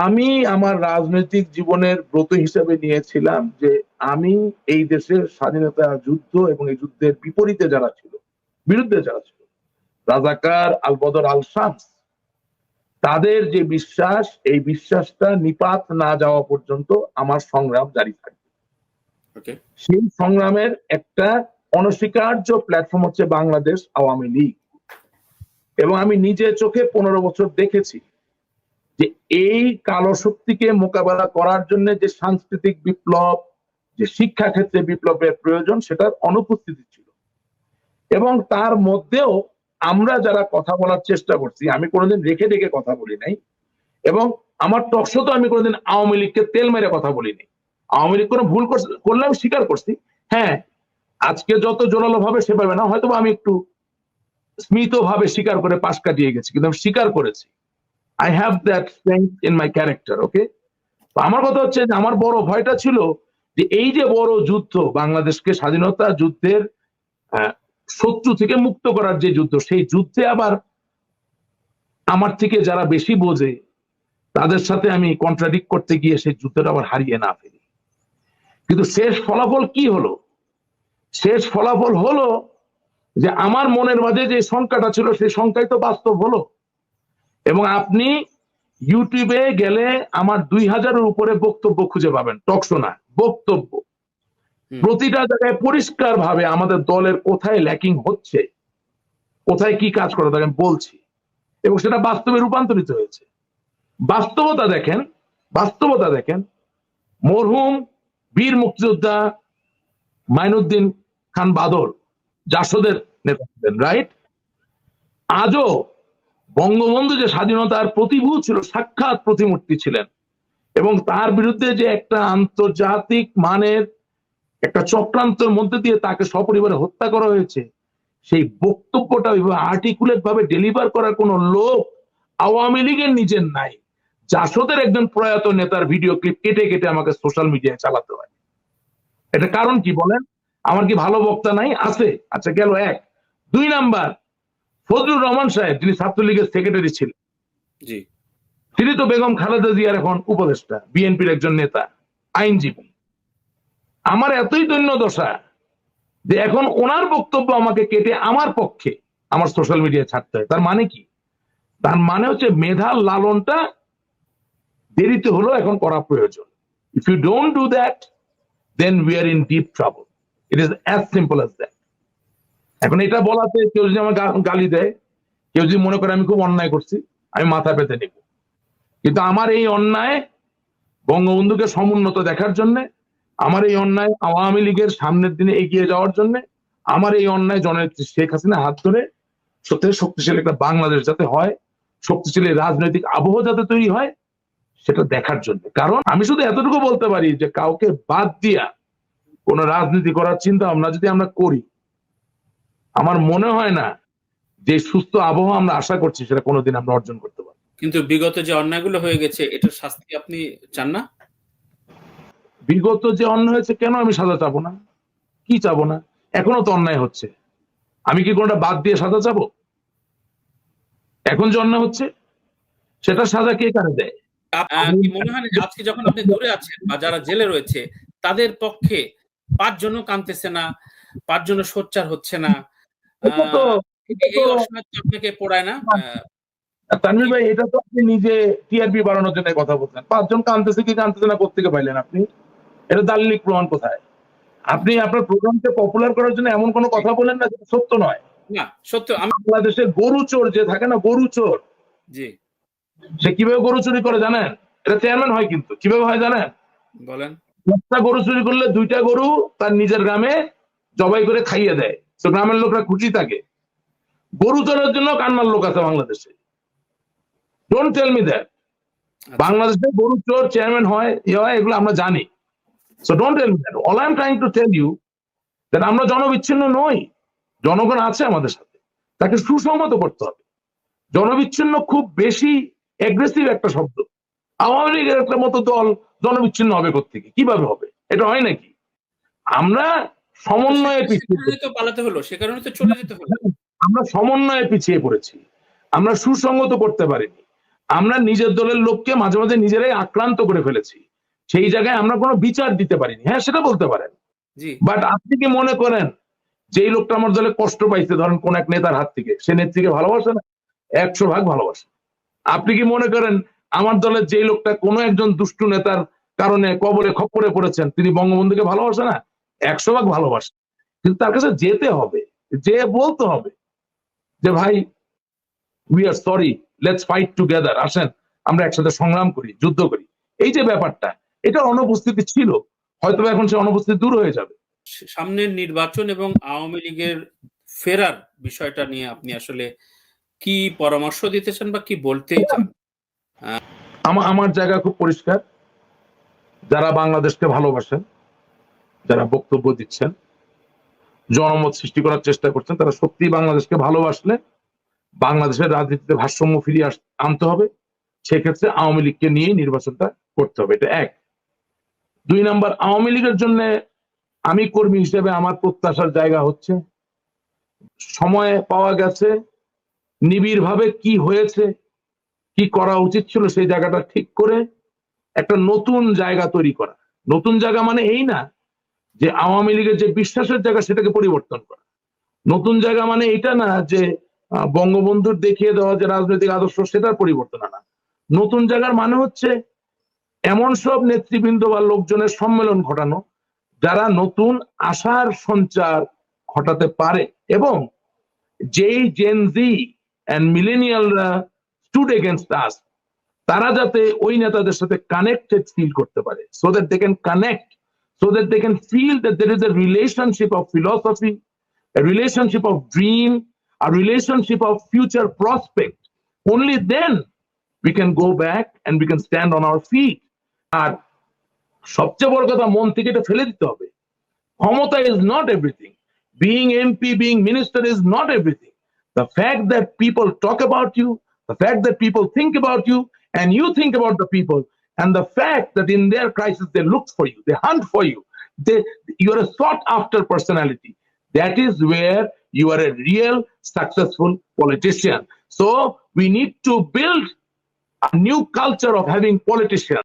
আমি আমার রাজনৈতিক জীবনের ব্রত হিসেবে নিয়েছিলাম যে আমি এই দেশের স্বাধীনতা যুদ্ধ এবং এই যুদ্ধের বিপরীতে যারা ছিল বিরুদ্ধে যারা ছিল রাজাকার আল বদর আল শামস তাদের যে বিশ্বাস এই বিশ্বাসটা নিপাত না যাওয়া পর্যন্ত আমার সংগ্রাম জারি থাকবে। সেই সংগ্রামের একটা অনস্বীকার্য প্ল্যাটফর্ম হচ্ছে বাংলাদেশ আওয়ামী লীগ। এবং আমি নিজে চোখে পনেরো বছর দেখেছি যে এই কালো শক্তিকে মোকাবেলা করার জন্য যে সাংস্কৃতিক বিপ্লব, যে শিক্ষা ক্ষেত্রে বিপ্লবের প্রয়োজন, সেটার অনুপস্থিতি ছিল। এবং তার মধ্যেও আমরা যারা কথা বলার চেষ্টা করছি, আমি কোনোদিন রেখে রেখে কথা বলি নাই, এবং আমার টকশো তো আমি কোনোদিন আওয়ামী লীগকে তেল মেরে কথা বলিনি। আওয়ামী লীগ কোনো ভুল করলে আমি স্বীকার করছি। হ্যাঁ আজকে যত জোরালো ভাবে সেভাবে না হয়তো আমি একটু স্মিত ভাবে স্বীকার করে পাশ কাটিয়ে গেছি, কিন্তু আমি স্বীকার করেছি। I have that strength in my character okay আমার কথা হচ্ছে যে আমার বড় ভয়টা ছিল যে এই যে বড় যুদ্ধ, বাংলাদেশকে স্বাধীনতা যুদ্ধের শত্রু থেকে মুক্ত করার যে যুদ্ধ, সেই যুদ্ধে আবার আমার থেকে যারা বেশি বোঝে, তাদের সাথে আমি কন্ট্রাডিক্ট করতে গিয়ে সেই যুদ্ধটা আবার হারিয়ে না ফেলি। কিন্তু শেষ ফলাফল কি হলো? শেষ ফলাফল হলো যে আমার মনের মাঝে যে সংখ্যাটা ছিল, সেই সংখ্যাই তো বাস্তব হলো। এবং আপনি ইউটিউবে গেলে আমার দুই হাজারের উপরে বক্তব্য খুঁজে পাবেন টকশো না বক্তব্য। প্রতিটা জায়গায় পরিষ্কার ভাবে আমাদের দলের কোথায় ল্যাকিং হচ্ছে কোথায় কি কাজ করে আমি বলছি। এবং সেটা বাস্তবে রূপান্তরিত হয়েছে। বাস্তবতা দেখেন বাস্তবতা দেখেন মরহুম বীর মুক্তিযোদ্ধা মাইনুদ্দিন খান বাদল জাসদের নেতা ছিলেন রাইট আজও বঙ্গবন্ধু যে স্বাধীনতার প্রতিভূ ছিল, সাক্ষাৎ প্রতিমূর্তি ছিলেন। এবং তার বিরুদ্ধে যে একটা আন্তর্জাতিক মানের একটা চক্রান্তের মধ্যে দিয়ে তাকে সপরিবারে হত্যা করা হয়েছে, সেই বক্তব্যটা ওইভাবে আর্টিকুলেট ভাবে ডেলিভার করার কোনো লোক আওয়ামী লীগের নিজের নাই। জাসদের একজন প্রয়াত নেতার ভিডিও ক্লিপ কেটে কেটে আমাকে সোশ্যাল মিডিয়ায় চালাতে হয়। এটা কারণ কি বলেন? আমার কি ভালো বক্তা নাই? আছে। আচ্ছা গেল এক। দুই নাম্বার ফজলুর রহমান সাহেব যিনি ছাত্রলীগের সেক্রেটারি ছিলেন জি। তিনি তো বেগম খালেদা জিয়ার এখন উপদেষ্টা বিএনপির একজন নেতা আইনজীবী। আমার এতই দৈন্য দশা যে এখন ওনার বক্তব্য আমাকে কেটে আমার পক্ষে আমার সোশ্যাল মিডিয়ায় ছাড়তে হয়। তার মানে কি? তার মানে হচ্ছে মেধার লালনটা দেরিতে হলো এখন করা প্রয়োজন। If you don't do that then we are in deep trouble it is as simple as that এখন এটা বলাতে কেউ যদি আমার গালি দেয়, কেউ যদি মনে করে আমি খুব অন্যায় করছি, আমি মাথা পেতে নিব। কিন্তু আমার এই অন্যায় বঙ্গবন্ধুকে সমুন্নত দেখার জন্য, আমার এই অন্যায় আওয়ামী লীগের সামনের দিনে এগিয়ে যাওয়ার জন্য, আমার এই অন্যায় জননেত্রী শেখ হাসিনা হাত ধরে সত্যি শক্তিশালী একটা বাংলাদেশ যাতে হয়, শক্তিশালী রাজনৈতিক আবহ যাতে তৈরি হয়, সেটা দেখার জন্য। কারণ আমি শুধু এতটুকু বলতে পারি যে কাউকে বাদ দিয়া কোন রাজনীতি করার চিন্তা ভাবনা যদি আমরা করি আমার মনে হয় না যে সুস্থ আবহাওয়া আমরা আশা করছি সেটা কোনোদিন আমরা অর্জন করতে পারব। কিন্তু বিগত যে অন্যায়গুলো হয়ে গেছে এটার শাস্তি আপনি চান না? বিগত যে অন্যায় হয়েছে কেন আমি সাজা চাবো না? কি চাবো না? এখনও তো অন্যায় হচ্ছে। আমি কি কোনটা বাদ দিয়ে সাজা চাবো? এখন যে অন্যায় হচ্ছে সেটা সাজা কে কারে দেয়? মনে হয় আজকে যখন আপনি দূরে আছেন বা যারা জেলে রয়েছে তাদের পক্ষে পাঁচজনও কানতেছে না পাঁচজনও সোচ্চার হচ্ছে না আপনাকে পড়ায় না? তানভীর ভাই এটা তো আপনি নিজে টিআরপি বাড়ানোর জন্য কথা বলছেন। পাঁচজন কানতেছে কি কানতেছে না কোথেকে পাইলেন আপনি? এটা দালিলিক প্রমাণ কোথায়? আপনি আপনার প্রোগ্রামকে পপুলার করার জন্য এমন কোনো কথা বলেন না যেটা সত্য নয়। না সত্য। আমি বাংলাদেশের গরু চোর যে থাকে না গরু চোর। জি। সে কীভাবে গরু চুরি করে জানেন? এটা চেয়ারম্যান হয় কিন্তু। কীভাবে হয় জানেন? বলেন। একটা গরু চুরি করলে দুইটা গরু তার নিজের গ্রামে জবাই করে খাইয়ে দেয়। তো গ্রামের লোকরা খুশি থাকে। গরু চোরের জন্য কান্নার লোক আছে বাংলাদেশে। Don't tell me that. বাংলাদেশে গরু চোর চেয়ারম্যান হয় ইয়ে হয় এগুলো আমরা জানি। So don't tell me that all I am trying to tell you that আমরা জনবিচ্ছিন্ন নই। জনগণ আছে আমাদের সাথে। তাকে সুসংহত করতে হবে। জনবিচ্ছিন্ন খুব বেশি অ্যাগ্রেসিভ একটা শব্দ। আওয়ামী লীগের একটা মতো দল জনবিচ্ছিন্ন হবে কোথেকে কীভাবে হবে? এটা হয় নাকি? আমরা সমন্বয়ে পিছিয়ে তো পালাতে হলো সে কারণে তো চলে যেতে হলো। আমরা সমন্বয়ে পিছিয়ে পড়েছি। আমরা সুসংগত করতে পারিনি। আমরা নিজের দলের লোককে মাঝে মাঝে নিজেরাই আক্রান্ত করে ফেলেছি। সেই জায়গায় আমরা কোনো বিচার দিতে পারিনি। হ্যাঁ সেটা বলতে পারেন। বাট আপনি কি মনে করেন যে এই লোকটা আমার দলে কষ্ট পাইছে ধরেন কোন এক নেতার হাত থেকে সে নেত্রীকে ভালোবাসে না? একশো ভাগ ভালোবাসে। আপনি কি মনে করেন আমার দলের যেই লোকটা কোনো একজন দুষ্টু নেতার কারণে কবরে খপ্পরে পড়েছেন তিনি বঙ্গবন্ধুকে ভালোবাসে না? একশো ভাগ ভালোবাসে। কিন্তু তার কাছে যেতে হবে যে বলতে হবে যে ভাই we are sorry let's fight together আসেন আমরা একসাথে সংগ্রাম করি যুদ্ধ করি। এই যে ব্যাপারটা এটা অনুপস্থিতি ছিল হয়তো এখন সে অনুপস্থিতি দূর হয়ে যাবে। সামনের নির্বাচন এবং আওয়ামী লীগের ফেরার বিষয়টা নিয়ে আপনি আসলে কি পরামর্শ দিতেছেন বা কি বলতে চান? আমার আমার জায়গা খুব পরিষ্কার। যারা বাংলাদেশকে ভালোবাসেন যারা বক্তব্য দিচ্ছেন, জনমত সৃষ্টি করার চেষ্টা করছেন, তারা সত্যি বাংলাদেশকে ভালোবাসলে বাংলাদেশের রাজনীতিতে ভারসাম্য ফিরিয়ে আনতে হবে। সেক্ষেত্রে আওয়ামী লীগকে নিয়ে নির্বাচনটা করতে হবে। এটা এক। দুই নাম্বার, আওয়ামী লীগের জন্য আমি কর্মী হিসেবে আমার প্রত্যাশার জায়গা হচ্ছে, সময় পাওয়া গেছে নিবিড় ভাবে কি হয়েছে, কি করা উচিত ছিল সেই জায়গাটা ঠিক করে একটা নতুন জায়গা তৈরি করা। নতুন জায়গা মানে এই না যে আওয়ামী লীগের যে বিশ্বাসের জায়গা সেটাকে পরিবর্তন করা। নতুন জায়গা মানে এটা না যে বঙ্গবন্ধুর দেখিয়ে দেওয়া যে রাজনৈতিক আদর্শ, সেটার পরিবর্তন আনা। নতুন জায়গার মানে হচ্ছে এমন সব নেতৃবৃন্দ বা লোকজনের সম্মেলন ঘটানো, যারা নতুন আশার সঞ্চার ঘটাতে পারে এবং যেই জেনজি অ্যান্ড মিলেনিয়ালরা স্টুড এগেনস্ট আস তারা যাতে ওই নেতাদের সাথে কানেক্টেড ফিল করতে পারে so that they can connect So that they can feel that there is a relationship of philosophy a relationship of dream, a relationship of future prospect. Only then we can go back and we can stand on our feet. আর সবচেয়ে বড় কথা মন থেকে এটা ফেলে দিতে হবে ক্ষমতা is not everything being MP being minister is not everything the fact that people talk about you, the fact that people think about you, and you think about the people, and the fact that in their crisis they look for you, they hunt for you, they, you're a sought after personality. That is where you are a real successful politician. So we need to build a new culture of having politicians.